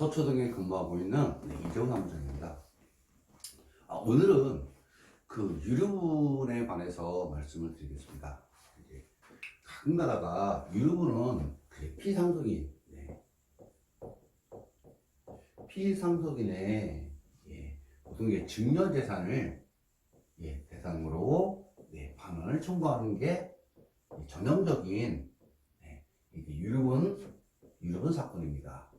서초동에 근무하고 있는 네, 이재훈 사무장입니다. 아, 오늘은 그 유류분에 관해서 말씀을 드리겠습니다. 이제 가끔 가다가 유류분은 그 피상속인, 네. 피상속인의 예, 보통 이게 증여재산을 예, 대상으로 네, 반환을 청구하는 게 전형적인 네, 이게 유류분, 유류분 사건입니다.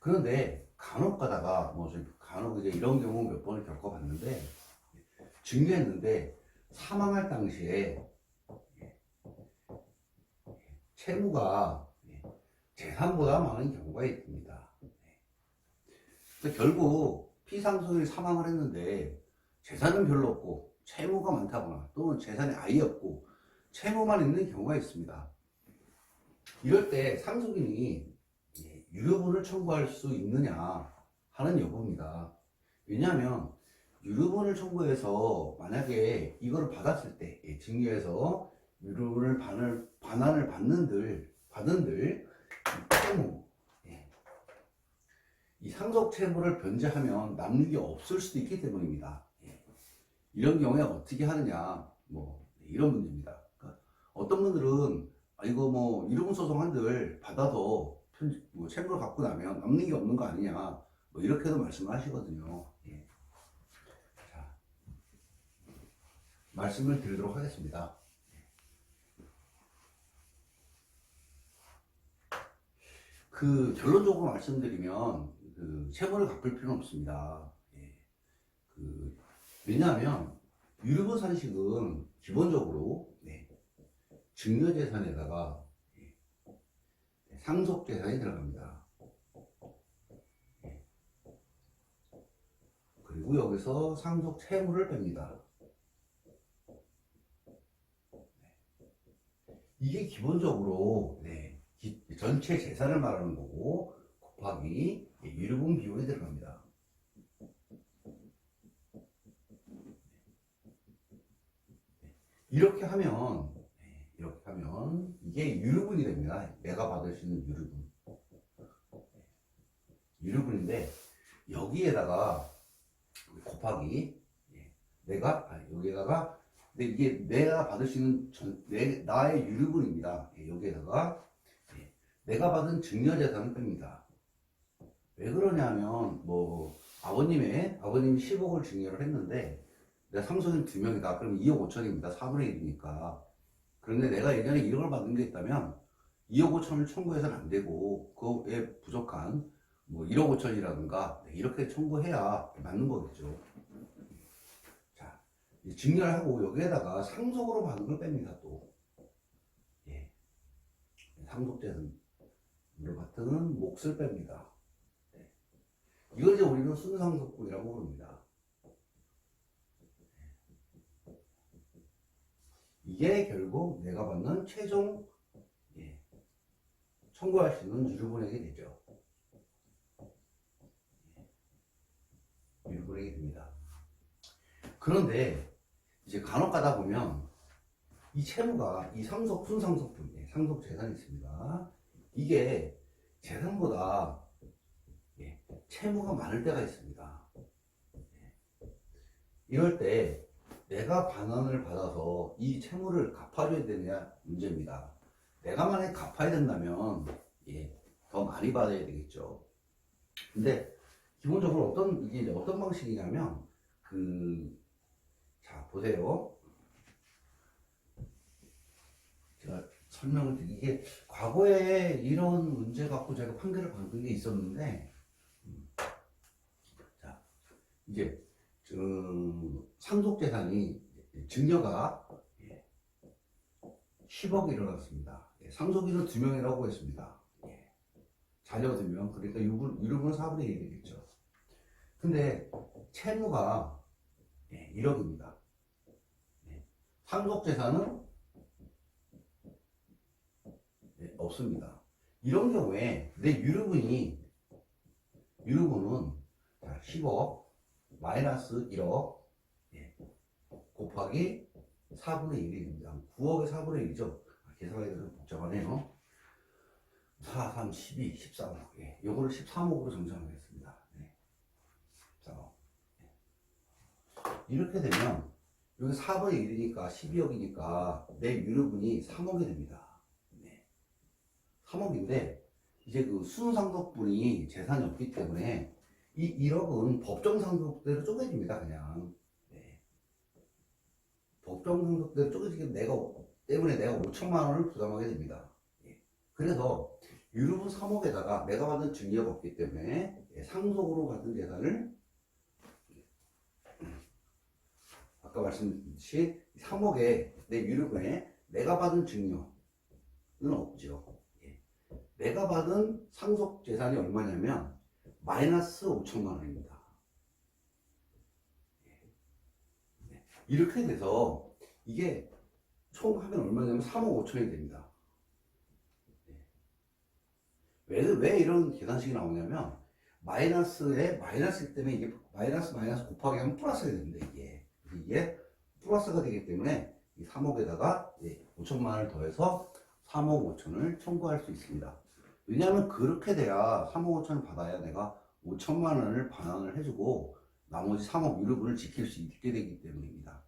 그런데 간혹 가다가 뭐 간혹 이제 이런 경우 몇 번을 겪어봤는데 증여했는데 사망할 당시에 예, 채무가 예, 재산보다 많은 경우가 있습니다. 결국 피상속인이 사망을 했는데 재산은 별로 없고 채무가 많다거나 또는 재산이 아예 없고 채무만 있는 경우가 있습니다. 이럴 때 상속인이 예, 유류분을 청구할 수 있느냐 하는 여부입니다. 왜냐하면 유류분을 청구해서 만약에 이거를 받았을 때 예, 증여해서 유류분을 반을, 반환을 받는들 받은들 이 채무 예, 이 상속 채무를 변제하면 남는 게 없을 수도 있기 때문입니다. 예. 이런 경우에 어떻게 하느냐 뭐 이런 문제입니다. 그러니까 어떤 분들은 아 이거 뭐 유류분 소송 한들 받아서 편- 뭐 채무를 갖고 나면 남는 게 없는 거 아니냐 뭐 이렇게도 말씀을 하시거든요. 예. 자, 말씀을 드리도록 하겠습니다. 그 결론적으로 말씀드리면 그 채무를 갚을 필요는 없습니다. 예. 그 왜냐하면 유류분 산식은 기본적으로 네, 증여재산에다가 예, 상속 재산이 들어갑니다. 예. 그리고 여기서 상속 채무를 뺍니다. 네. 이게 기본적으로 네, 기- 전체 재산을 말하는 거고 곱하기 예, 유류분 비용이 들어갑니다. 이렇게 하면 네, 이렇게 하면 이게 유류분이 됩니다. 내가 받을 수 있는 유류분. 유류분인데 여기에다가 곱하기 예, 내가 아, 여기에다가 근데 이게 내가 받을 수 있는 전, 내, 나의 유류분입니다. 예, 여기에다가 예, 내가 받은 증여재산을 뺍니다. 왜 그러냐면 뭐 아버님의 아버님이 10억을 증여를 했는데 내가 상속인 두 명이다. 그럼 2억 5천입니다. 4분의 1이니까. 그런데 내가 예전에 1억을 받은 게 있다면 2억 5천을 청구해서는 안 되고 그에 부족한 뭐 1억 5천이라든가 이렇게 청구해야 맞는 거겠죠. 자, 이 증여를 하고 여기에다가 상속으로 받은 걸 뺍니다 또. 예. 상속재산으로 같은 몫을 뺍니다. 네. 이걸 이제 우리는 순상속분이라고 부릅니다. 이게 결국 내가 받는 최종 예, 청구할 수 있는 유류분액이 되죠. 예, 유류분액이 됩니다. 그런데 이제 간혹 가다 보면 이 채무가 이 상속 순상속분, 예, 상속 재산이 있습니다. 이게 재산보다 예, 채무가 많을 때가 있습니다. 예. 이럴 때 내가 반환을 받아서 이 채무를 갚아줘야 되느냐 문제입니다. 내가 만약에 갚아야 된다면 예, 더 많이 받아야 되겠죠. 근데 기본적으로 어떤 이게 어떤 방식이냐면 그 자 보세요. 제가 설명을 드리 이게 과거에 이런 문제 갖고 제가 판결을 받은 게 있었는데 음, 자 이제 그 상속 재산이 증여가 10억이 일어났습니다. 예, 상속인은 두 명이라고 했습니다. 예, 자녀 두 명, 그러니까 유분, 유류분은 4분의 1이 되겠죠. 근데 채무가 1억입니다. 예, 상속 재산은 예, 없습니다. 이런 경우에 내 유류분이 유류분은 자, 10억 마이너스 1억 예, 곱하기 4분의 1이 됩니다. 9억의 4분의 1이죠. 계산하기가 좀 복잡하네요. 4, 3, 12, 13억. 예. 요거를 13억으로 정정하겠습니다. 네. 13억. 예. 이렇게 되면, 여기 4분의 1이니까 12억이니까 내 유류분이 3억이 됩니다. 네. 3억인데, 이제 그 순상속분이 재산이 없기 때문에 이 1억은 법정 상속대로 쪼개집니다, 그냥. 네. 법정 상속대로 쪼개지기 내가, 때문에 내가 5천만 원을 부담하게 됩니다. 예. 그래서 유류분 3억에다가 내가 받은 증여가 없기 때문에 예, 상속으로 받은 재산을 아까 말씀드렸듯이 3억에 내 유류분에 내가 받은 증여는 없죠. 예. 내가 받은 상속 재산이 얼마냐면 마이너스 5천만 원입니다. 예. 네. 이렇게 돼서 이게 총 하면 얼마냐면 3억 5천이 됩니다. 왜, 왜 이런 계산식이 나오냐면 마이너스에 마이너스 때문에 이게 마이너스 마이너스 곱하기 하면 플러스가 됩니다 이게 이게 플러스가 되기 때문에 이 3억에다가 5천만 원을 더해서 3억 5천을 청구할 수 있습니다 왜냐하면 그렇게 돼야 3억 5천을 받아야 내가 5천만 원을 반환을 해주고 나머지 3억 유류분을 지킬 수 있게 되기 때문입니다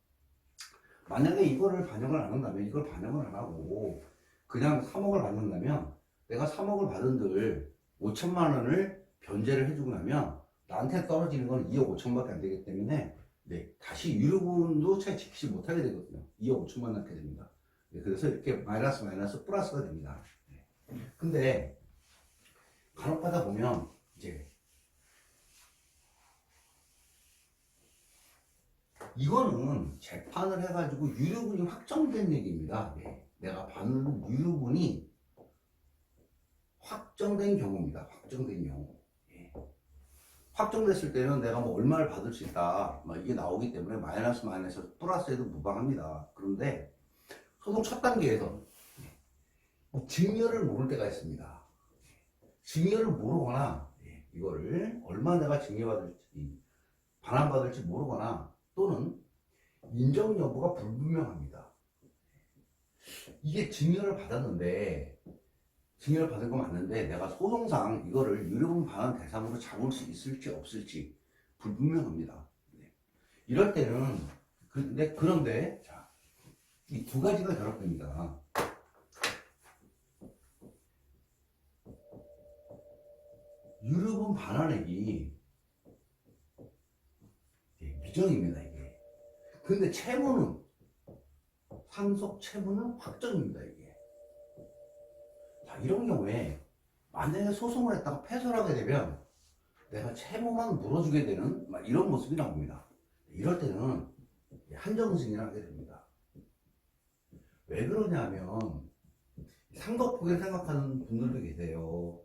만약에 이거를 반영을 안 한다면 이걸 반영을 안 하고 그냥 3억을 받는다면 내가 3억을 받은들 5천만 원을 변제를 해주고 나면 나한테 떨어지는 건 2억 5천밖에 안 되기 때문에 네, 다시 유류분도 잘 지키지 못하게 되거든요. 2억 5천만 낳게 됩니다. 네, 그래서 이렇게 마이너스 마이너스 플러스가 됩니다. 네. 근데 간혹 가다 보면 이제 이거는 재판을 해가지고 유류분이 확정된 얘기입니다. 네. 내가 받는 유류분이 확정된 경우입니다. 확정된 경우. 예. 확정됐을 때는 내가 뭐 얼마를 받을 수 있다. 막 이게 나오기 때문에 마이너스 마이너스 플러스해도 무방합니다. 그런데 소송 첫 단계에서 뭐 증여를 모를 때가 있습니다. 증여를 모르거나 예, 이거를 얼마 내가 증여받을지 반환받을지 모르거나 또는 인정 여부가 불분명합니다. 이게 증여를 받았는데 증여를 받은 건 맞는데 내가 소송상 이거를 유류분 반환 대상으로 잡을 수 있을지 없을지 불분명합니다. 네. 이럴 때는 근데 그런데 이 두 가지가 결합됩니다. 유류분 반환액이 예, 미정입니다 이게. 근데 채무는 상속 채무는 확정입니다 이게. 자, 이런 경우에 만약에 소송을 했다가 패소를 하게 되면 내가 채무만 물어주게 되는 막 이런 모습이 나옵니다. 이럴 때는 한정승인을 하게 됩니다. 왜 그러냐면 상속폭을 생각하는 분들도 계세요.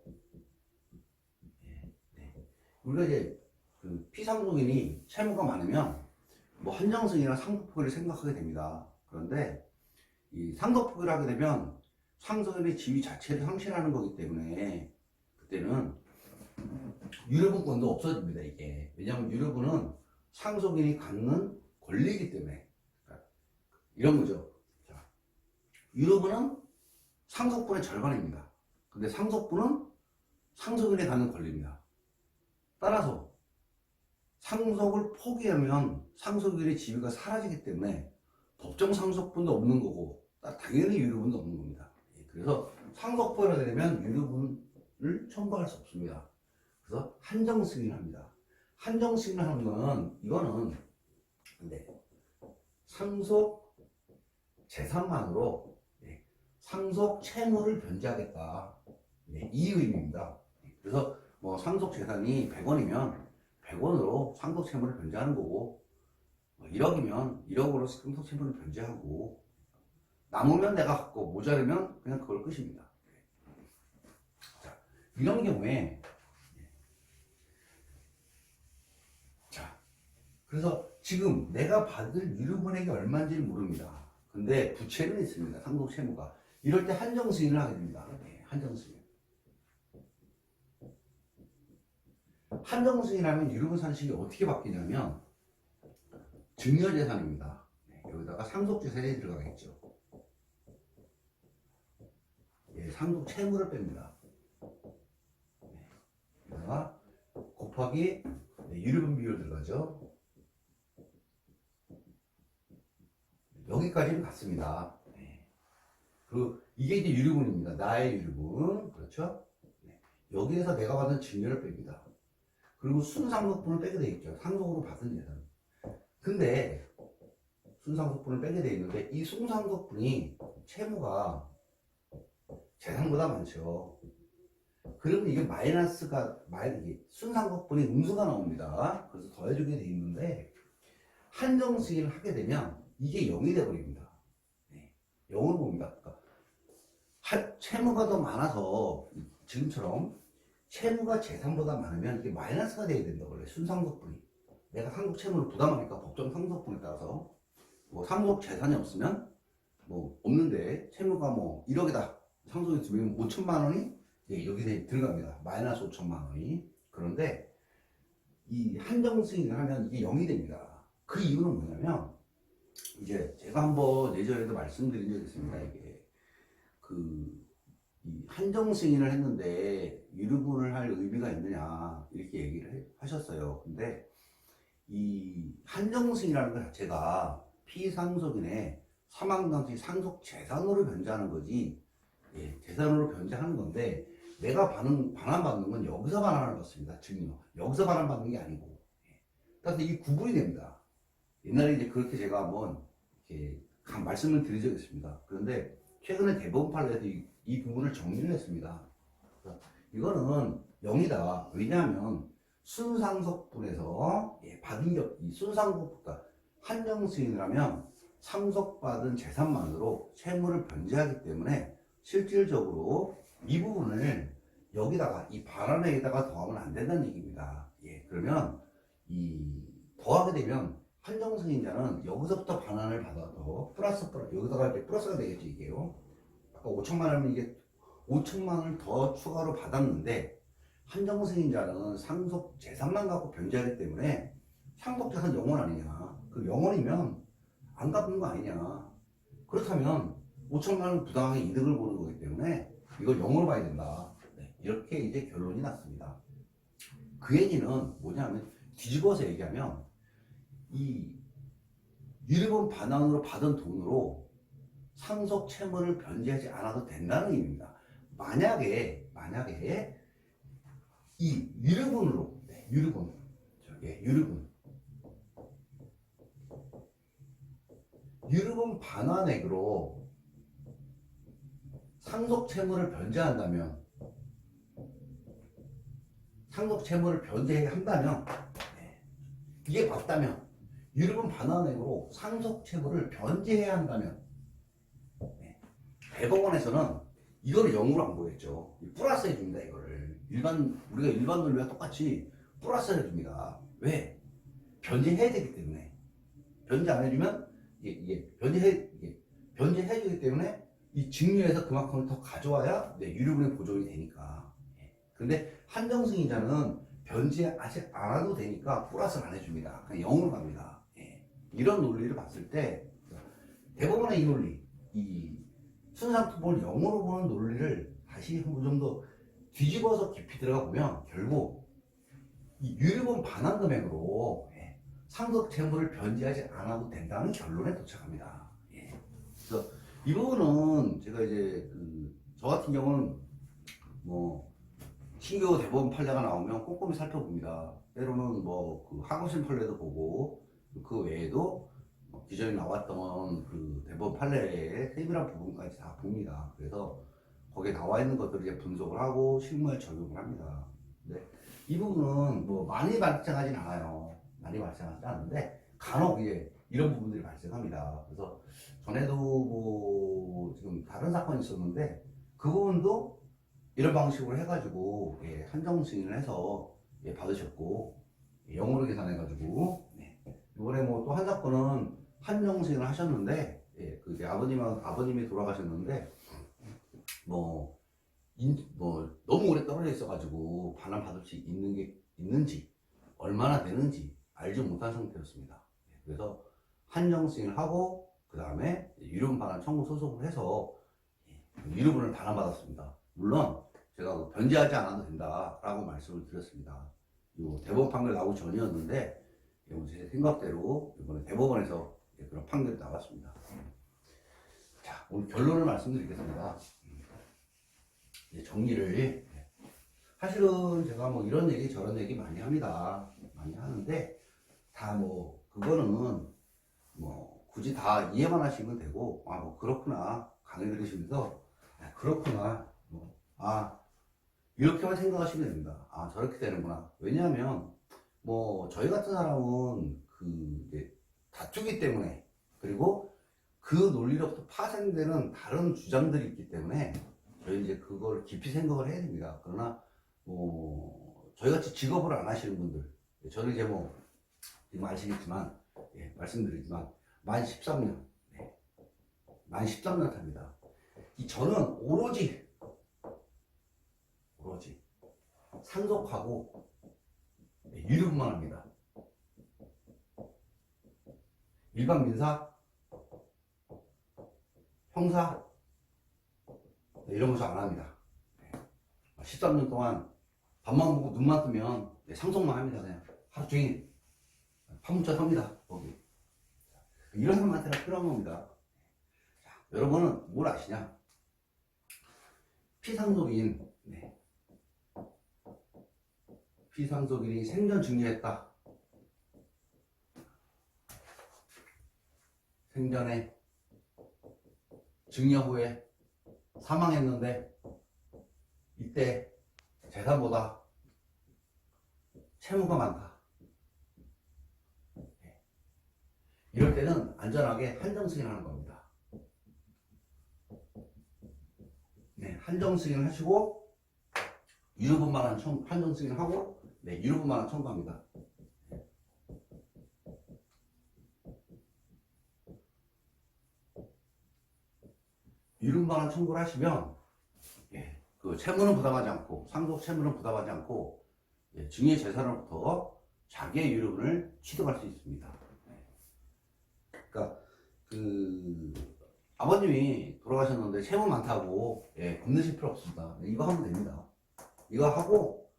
우리가 이제 그 피상속인이 채무가 많으면 뭐 한정승이나 상속폭을 생각하게 됩니다. 그런데 이 상속폭을 하게 되면 상속인의 지위 자체를 상실하는 거기 때문에 그때는 유료분권도 없어집니다 이게. 왜냐하면 유료분은 상속인이 갖는 권리이기 때문에. 그러니까 이런 거죠. 자, 유료분은 상속분의 절반입니다. 근데 상속분은 상속인이 갖는 권리입니다 따라서 상속을 포기하면 상속인의 지위가 사라지기 때문에 법정 상속분도 없는 거고 당연히 유료분도 없는 겁니다 그래서 상속포를 되면 유류분을 청구할 수 없습니다. 그래서 한정 승인합니다. 한정 승인하는 거는 이거는 근데 상속 재산만으로 예, 상속 채무를 변제하겠다 예, 이 의미입니다. 그래서 뭐 상속 재산이 100원이면 100원으로 상속 채무를 변제하는 거고 1억이면 뭐 1억으로 상속 채무를 변제하고 남으면 내가 갖고 모자르면 그냥 그걸 끝입니다. 자, 이런 경우에 자, 그래서 지금 내가 받을 유류분액이 얼마인지 모릅니다. 근데 부채는 있습니다. 상속 채무가. 이럴 때 한정 승인을 하게 됩니다. 네, 한정 승인. 한정 승인하면 유류분 산식이 어떻게 바뀌냐면 증여재산입니다. 네, 여기다가 상속재산이 들어가겠죠. 예, 상속 채무를 뺍니다. 됩니다. 곱하기 네, 유류분 비율 들어가죠. 여기까지는 같습니다. 네. 그리고 이게 이제 유류분입니다. 나의 유류분. 그렇죠? 네. 여기에서 내가 받은 증여를 뺍니다. 그리고 순상속분을 빼게 돼 있죠. 상속으로 받은 재산. 근데 순상속분을 빼게 돼 있는데 이 순상속분이 채무가 재산보다 많죠. 그러면 이게 마이너스가 마이 이게 순상속분이 음수가 나옵니다. 그래서 더해주게 돼 있는데 한정수익을 하게 되면 이게 0이 돼버립니다. 네. 0으로 봅니다. 그러니까 한- 채무가 더 많아서 지금처럼 채무가 재산보다 많으면 이게 마이너스가 돼야 된다 원래 순상속분이. 내가 상속 채무를 부담하니까 법정 상속분에 따라서. 뭐 상속 재산이 없으면 뭐 없는데 채무가 뭐 1억이다. 상속이 들면 5천만 원이 예, 여기에 들어갑니다. 마이너스 5천만 원이. 그런데 이 한정 승인을 하면 이게 0이 됩니다. 그 이유는 뭐냐면 이제 제가 한번 예전에도 말씀드린 적이 있습니다 이게. 그이 한정 승인을 했는데 유류분을 할 의미가 있느냐 이렇게 얘기를 해- 하셨어요. 근데 이 한정 승인이라는 것 자체가 피상속인의 사망 당시 상속 재산으로 변제하는 거지 예, 재산으로 변제하는 건데 내가 반응, 반환받는 건 여기서 반환을 받습니다. 증여. 여기서 반환받는 게 아니고. 예. 따라서 이 구분이 됩니다. 옛날에 이제 그렇게 제가 한번 이렇게 간- 말씀을 드린 적이 있습니다. 그런데 최근에 대법원 판례에서 이, 이 부분을 정리를 했습니다. 이거는 0이다. 왜냐하면 순상속분에서 예, 받은 격, 이 순상속분가 한정 수인을 하면 상속받은 재산만으로 채무를 변제하기 때문에 실질적으로 이 부분을 여기다가 이 반환에다가 더하면 안 된다는 얘기입니다. 예, 그러면 이 더하게 되면 한정 승인자는 여기서부터 반환을 받아도 플러스 플러스 여기다가 이제 플러스가 되겠죠 이게요. 아까 5천만 원이면 이게 5천만 원을 더 추가로 받았는데 한정 승인자는 상속 재산만 갖고 변제하기 때문에 상속 재산 영원 아니냐. 그 영원이면 안 갚는 거 아니냐. 그렇다면 5천만 원 부당하게 이득을 보는 거기 때문에 이걸 영어로 봐야 된다. 네, 이렇게 이제 결론이 났습니다. 그 얘기는 뭐냐면 뒤집어서 얘기하면 이 유류분 반환으로 받은 돈으로 상속 채무를 변제하지 않아도 된다는 의미입니다. 만약에 만약에 이 유류분으로 네, 유류분 저기 유류분 유류분 반환액으로 상속 채무를 변제한다면 상속 채무를 변제한다면 네, 이게 맞다면 유류분 반환액으로 상속 채무를 변제해야 한다면 대법원에서는 이거를 0으로 안 보겠죠. 플러스 해줍니다, 이거를. 일반, 우리가 일반 논리와 똑같이 플러스 해줍니다. 왜? 변제해야 되기 때문에. 변제 안 해주면, 이게, 이게 변제해, 이게 변제해야 되기 때문에 이 증류에서 그만큼을 더 가져와야 네, 유류분의 보존이 되니까. 예. 근데 한정승인자는 변제 아직 안 해도 되니까 플러스를 안 해줍니다. 그냥 0으로 갑니다. 예. 이런 논리를 봤을 때 대법원의 이 논리, 이 순상투법을 0으로 보는 논리를 다시 한번 정도 뒤집어서 깊이 들어가 보면 결국 이 유류분 반환 금액으로 예, 상속 채무를 변제하지 않아도 된다는 결론에 도착합니다. 예. 그래서 이 부분은 제가 이제 그 저 같은 경우는 뭐 신규 대법원 판례가 나오면 꼼꼼히 살펴봅니다. 때로는 뭐그 하고심 판례도 보고 그 외에도 뭐 기존에 나왔던 그 대법원 판례의 세밀한 부분까지 다 봅니다. 그래서 거기에 나와 있는 것들을 이제 분석을 하고 실무에 적용을 합니다. 근데 이 부분은 뭐 많이 발생하진 않아요. 많이 발생하지 않는데 간혹 이제 이런 부분들이 발생합니다. 그래서 전에도 뭐 지금 다른 사건이 있었는데 그 부분도 이런 방식으로 해가지고 예, 한정 승인을 해서 예, 받으셨고 예, 영어로 계산해가지고 네. 이번에 뭐 또 한 사건은 승인을 하셨는데 예, 그 이제 아버님 아버님이 돌아가셨는데 뭐, 인, 뭐 너무 오래 떨어져 있어가지고 반환 받을 수 있는 게 있는지 얼마나 되는지 알지 못한 상태였습니다. 예, 그래서 승인을 하고 그 다음에 유료분 반환 청구 소송을 해서 예, 유료분을 반환받았습니다. 물론 제가 그 변제하지 않아도 된다라고 말씀을 드렸습니다. 요 대법원 판결 나오기 전이었는데 예, 제 생각대로 이번에 대법원에서 예, 그런 판결이 나왔습니다. 자 오늘 결론을 말씀드리겠습니다. 이제 정리를 예. 사실은 제가 뭐 이런 얘기 저런 얘기 많이 합니다. 많이 하는데 다 뭐 그거는 뭐 굳이 다 이해만 하시면 되고 아 뭐 그렇구나 강의 들으시면서 아, 그렇구나 뭐, 아 이렇게만 생각하시면 됩니다. 아 저렇게 되는구나. 왜냐하면 뭐 저희 같은 사람은 그 이제 다투기 때문에 그리고 그 논리로부터 파생되는 다른 주장들이 있기 때문에 저희 이제 그걸 깊이 생각을 해야 됩니다. 그러나 뭐 저희같이 직업을 안 하시는 분들 저는 이제 뭐 지금 아시겠지만 예, 말씀드리지만 만 13년 네. 만 13년 탑니다. 이 저는 오로지 오로지 상속하고 네, 유류만 합니다. 일반 민사, 형사 네, 이런 거 잘 안 합니다. 13년 동안 밥만 먹고 눈만 뜨면 네, 상속만 합니다. 그냥 하루 종일 파묻혀 삽니다. 거기. 이런 사람한테는 필요한 겁니다. 자, 여러분은 뭘 아시냐? 피상속인, 네. 피상속인이 생전 증여했다. 생전에 증여 후에 사망했는데 이때 재산보다 채무가 많다. 네. 이럴 때는 안전하게 한정승인 하는 겁니다. 네, 한정승인 하시고 유류분만한 청, 한정승인 하고 네, 유류분만한 청구합니다. 유류분만한 청구를 하시면 예, 그 채무는 부담하지 않고 상속 채무는 부담하지 않고 예, 증여 재산으로부터 자기의 유류분을 취득할 수 있습니다. 예. 그러니까 그 아버님이 돌아가셨는데 채무 많다고 예, 겁내실 필요 없습니다. 이거 하면 됩니다. 이거 하고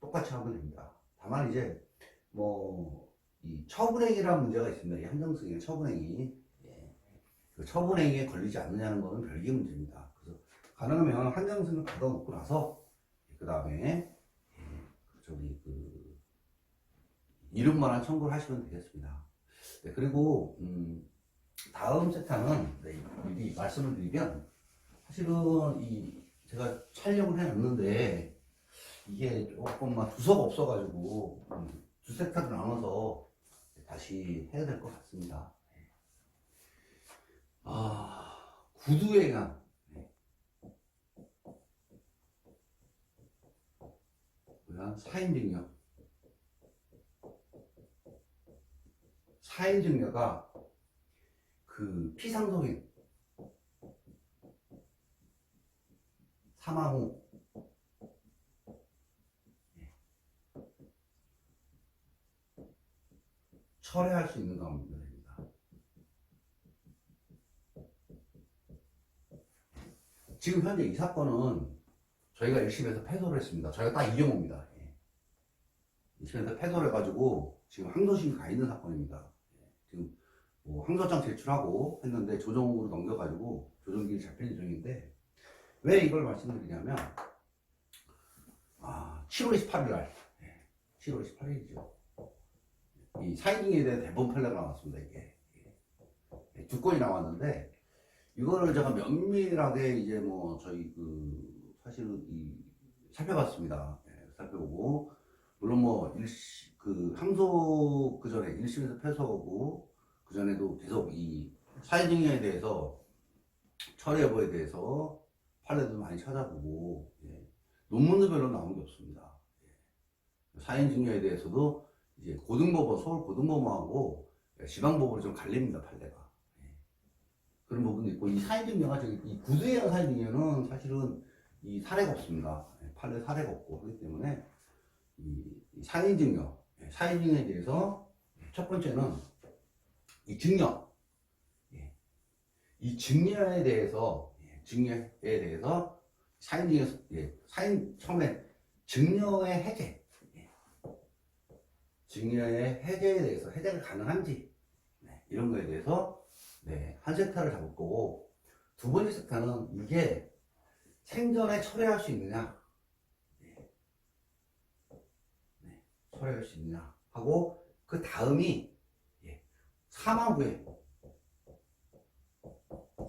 똑같이 하면 됩니다. 다만 이제 뭐 이 처분행위라는 문제가 있습니다. 이 한정승의 처분행위. 예. 그 처분행위에 걸리지 않느냐는 것은 별개 문제입니다. 그래서 가능하면 한정승을 받아놓고 나서 그 다음에 저기 그 이름만한 청구를 하시면 되겠습니다. 네, 그리고 음, 다음 세타는 네, 미리 말씀을 드리면 사실은 이 제가 촬영을 해놨는데 이게 조금 막 두서가 없어가지고 음, 두 세타로 나눠서 다시 해야 될 것 같습니다. 네. 아 구두의관 뭐야? 사인증여. 사인증여가 그 피상속인 사망 후 예. 철회할 수 있는 겁니다. 지금 현재 이 사건은 저희가 1심에서 패소를 했습니다. 저희가 딱이 경우입니다. 예. 1심에서 패소를 해가지고 지금 항소심이 가 있는 사건입니다. 예. 지금 뭐 항소장 제출하고 했는데 조정으로 넘겨가지고 조정기일 잡힐 예정인데 왜 이걸 말씀드리냐면 아 7월 28일 날 예. 7월 28일이죠. 이 사인중에 대한 대법원 판례가 나왔습니다. 이게 예. 두 건이 나왔는데 이거를 제가 면밀하게 이제 뭐 저희 그 사실은 이 살펴봤습니다. 예, 살펴보고 물론 뭐 일시 그 항소 그 전에 1심에서 패소하고 그 전에도 계속 이 사회증여에 대해서 철회 여부에 대해서 판례도 많이 찾아보고 예, 논문도 별로 나온 게 없습니다. 예. 사인 증여에 대해서도 이제 고등법원 서울 고등법원하고 지방법원이 좀 갈립니다 판례가 예. 그런 부분도 있고 이 사인증여가 저기 이 구두의 사인증여는 사실은 이 사례가 없습니다. 예, 판례 사례가 없고 그렇기 때문에 이, 이 사인증여, 예, 대해서 첫 번째는 이 증여, 예, 이 증여에 대해서 예, 증여에 대해서 사인 중에서 예, 사인 처음에 증여의 해제, 예. 증여의 해제에 대해서 해제가 가능한지 네, 이런 거에 대해서 네, 한 섹타를 잡을 거고 두 번째 섹타는 이게 생전에 철회할 수 있느냐, 네. 네, 철회할 수 있느냐 하고 그 다음이 예, 사망 후에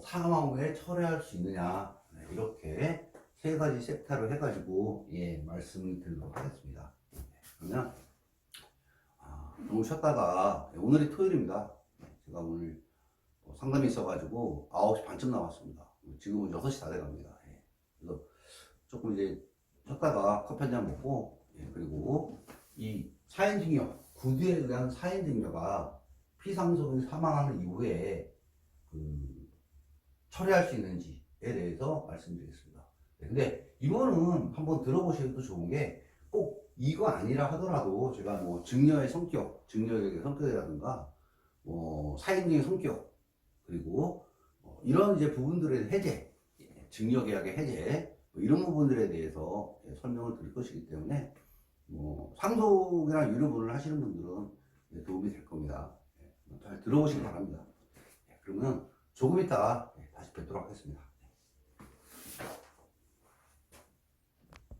사망 후에 철회할 수 있느냐 네, 이렇게 세 가지 섹타를 해가지고 예 말씀을 드리도록 하겠습니다. 네, 그러면 아, 너무 쉬었다가 예, 오늘이 토요일입니다. 네, 제가 오늘 또 상담이 있어가지고 9시 반쯤 나왔습니다. 지금은 6시 다 돼갑니다. 예, 그래서 조금 이제 쉬었다가 커피 한 잔 먹고 예, 그리고 이 사인 증여 구두에 의한 사인 증여가 피상속이 사망하는 이후에 그 처리할 수 있는지에 대해서 말씀드리겠습니다. 네, 근데 이거는 한번 들어보셔도 좋은 게 꼭 이거 아니라 하더라도 제가 뭐 증여의 성격, 증여의 성격이라든가 뭐 사인의 성격 그리고 뭐 이런 이제 부분들의 해제, 예, 증여계약의 해제 뭐 이런 부분들에 대해서 예, 설명을 드릴 것이기 때문에 뭐 상속이나 유료분을 하시는 분들은 예, 도움이 될 겁니다. 예, 잘 들어보시기 바랍니다. 예, 그러면 조금 이따 예, 다시 뵙도록 하겠습니다.